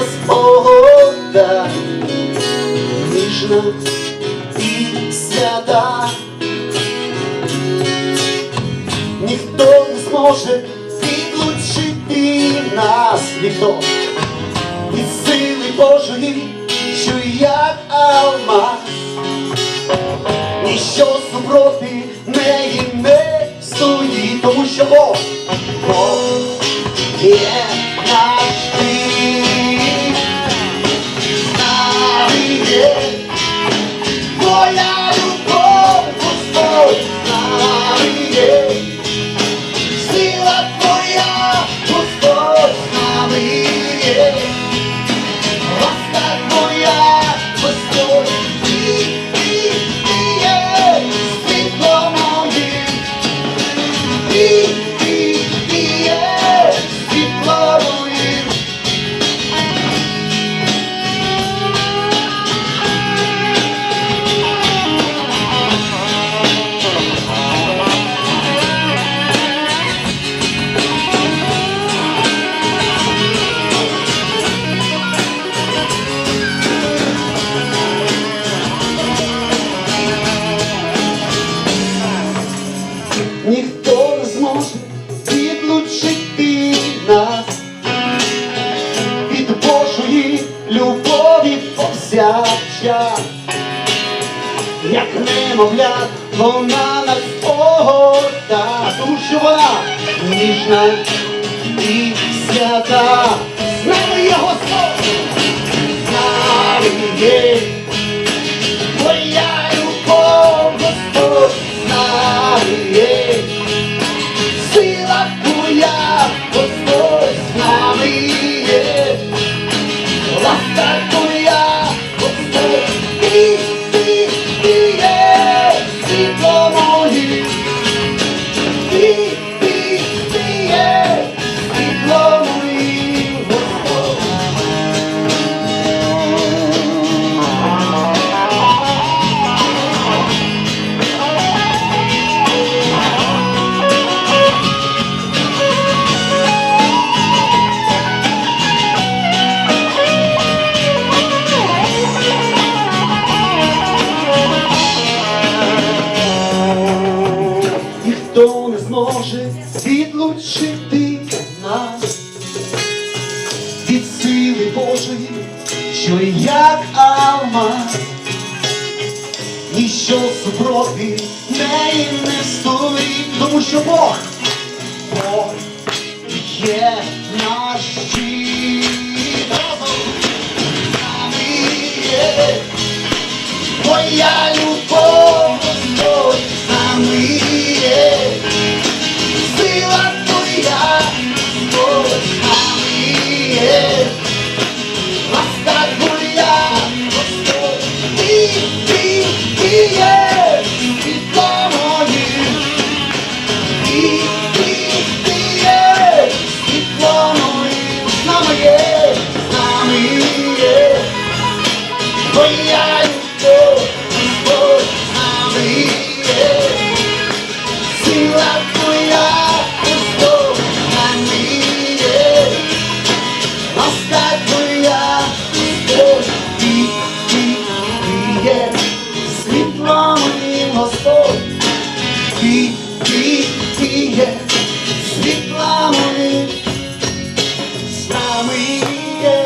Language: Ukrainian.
нас погода ніжна і свята. Ніхто не зможе відлучити нас, ніхто від сили Божої, що як алмаз, ніщо супроти Maria. Ніхто не зможе відлучити нас від Божої любові повсякчас. Як немовлят, вона нас огорта, вона ніжна і свята. that зможе відлучити нас від сили Божої, що як алмаз, ніщо супроти неї не стоїть, тому що Бог, Бог є наш. que